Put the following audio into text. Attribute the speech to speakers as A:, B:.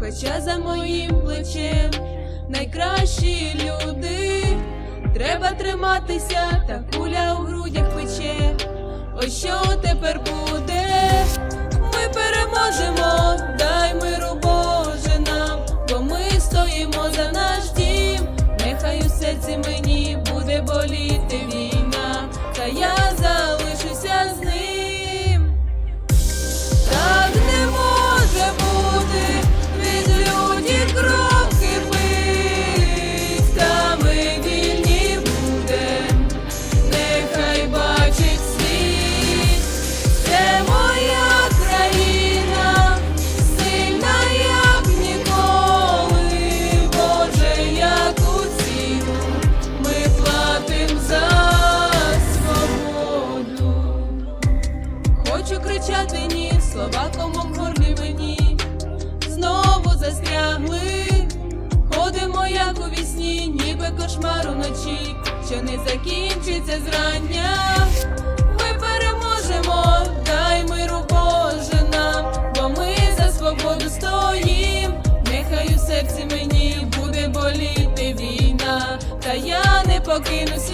A: хоча за моїм плечем найкращі люди. Треба триматися, та куля у грудях пече. Ось що тепер буде? Ми переможемо, дай миру Боже нам, бо ми стоїмо за наш дім. Нехай у серці мені Хочу кричати ні, слова комом в горлі мені знову застрягли. Ходимо, як у вісні, ніби кошмар уночі, що не закінчиться зрання. Ми переможемо, дай миру Боже нам, бо ми за свободу стоїм. Нехай у серці мені буде боліти війна, та я не покину свій дім.